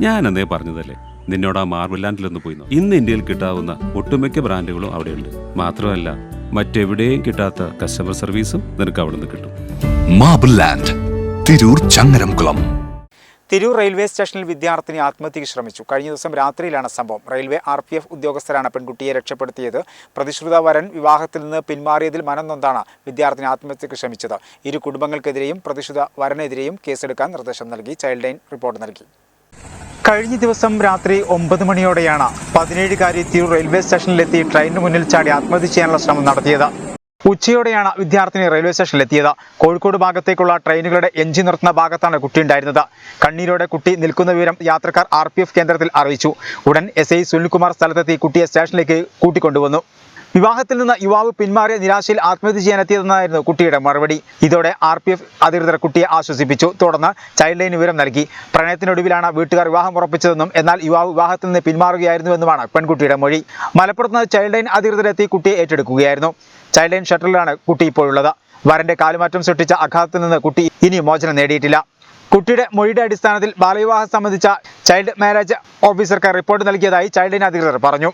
ഞാൻ അന്നേ പറഞ്ഞതല്ലേ? നിന്നോട് ആ മാർബിൾ ലാൻഡിലൊന്ന് പോയി. ഇന്ന് ഇന്ത്യയിൽ കിട്ടാവുന്ന ഒട്ടുമിക്ക ബ്രാൻഡുകളും അവിടെയുണ്ട്. മാത്രമല്ല മറ്റെവിടെയും കിട്ടാത്ത കസ്റ്റമർ സർവീസും നിനക്ക് അവിടെ നിന്ന് കിട്ടും. Marble land Tirur Changaramkulam. Tirur railway സ്റ്റേഷനിൽ വിദ്യാർത്ഥിനി ആത്മഹത്യയ്ക്ക് ശ്രമിച്ചു. കഴിഞ്ഞ ദിവസം രാത്രിയിലാണ് സംഭവം. റെയിൽവേ ആർ പി എഫ് ഉദ്യോഗസ്ഥരാണ് പെൺകുട്ടിയെ രക്ഷപ്പെടുത്തിയത്. പ്രതിശ്രുത വരൻ വിവാഹത്തിൽ നിന്ന് പിന്മാറിയതിൽ മനം നൊന്താണ് വിദ്യാർത്ഥിനി ആത്മഹത്യയ്ക്ക് ശ്രമിച്ചത്. ഇരു കുടുംബങ്ങൾക്കെതിരെയും പ്രതിശ്രുത വരനെതിരെയും കേസെടുക്കാൻ നിർദ്ദേശം നൽകി. ചൈൽഡ് ലൈൻ റിപ്പോർട്ട് നൽകി. കഴിഞ്ഞ ദിവസം രാത്രി ഒമ്പത് മണിയോടെയാണ് പതിനേഴുകാരി തിരൂർ റെയിൽവേ സ്റ്റേഷനിലെത്തി ട്രെയിനിന് മുന്നിൽ ചാടി ആത്മഹത്യ ചെയ്യാനുള്ള ശ്രമം നടത്തിയത്. ഉച്ചയോടെയാണ് വിദ്യാർത്ഥിനി റെയിൽവേ സ്റ്റേഷനിലെത്തിയത്. കോഴിക്കോട് ഭാഗത്തേക്കുള്ള ട്രെയിനുകളുടെ എഞ്ചിൻ നിർത്തുന്ന ഭാഗത്താണ് കുട്ടി ഉണ്ടായിരുന്നത് കണ്ണീരോടെ കുട്ടി നിൽക്കുന്ന വിവരം യാത്രക്കാർ ആർ കേന്ദ്രത്തിൽ അറിയിച്ചു. ഉടൻ എസ് ഐ സുനിൽകുമാർ സ്ഥലത്തെത്തി കുട്ടിയെ സ്റ്റേഷനിലേക്ക് കൂട്ടിക്കൊണ്ടുവന്നു. വിവാഹത്തിൽ നിന്ന് യുവാവ് പിന്മാറിയ നിരാശയിൽ ആത്മഹത്യ ചെയ്യാനെത്തിയതെന്നായിരുന്നു കുട്ടിയുടെ മറുപടി. ഇതോടെ ആർ പി എഫ് അധികൃതർ കുട്ടിയെ ആശ്വസിപ്പിച്ചു. തുടർന്ന് ചൈൽഡ് ലൈൻ വിവരം നൽകി. പ്രണയത്തിനൊടുവിലാണ് വീട്ടുകാർ വിവാഹം ഉറപ്പിച്ചതെന്നും എന്നാൽ യുവാവ് വിവാഹത്തിൽ നിന്ന് പിന്മാറുകയായിരുന്നുവെന്നുമാണ് പെൺകുട്ടിയുടെ മൊഴി. മലപ്പുറത്ത് ചൈൽഡ് ലൈൻ അധികൃതരെത്തി കുട്ടിയെ ഏറ്റെടുക്കുകയായിരുന്നു. ചൈൽഡ് ലൈൻ ഷട്ടറിലാണ് കുട്ടി ഇപ്പോഴുള്ളത്. വരന്റെ കാലുമാറ്റം സൃഷ്ടിച്ച ആഘാതത്തിൽ നിന്ന് കുട്ടി ഇനി മോചനം നേടിയിട്ടില്ല. കുട്ടിയുടെ മൊഴിയുടെ അടിസ്ഥാനത്തിൽ ബാലവിവാഹം സംബന്ധിച്ച ചൈൽഡ് മാരേജ് ഓഫീസർക്ക് റിപ്പോർട്ട് നൽകിയതായി ചൈൽഡ് ലൈൻ അധികൃതർ പറഞ്ഞു.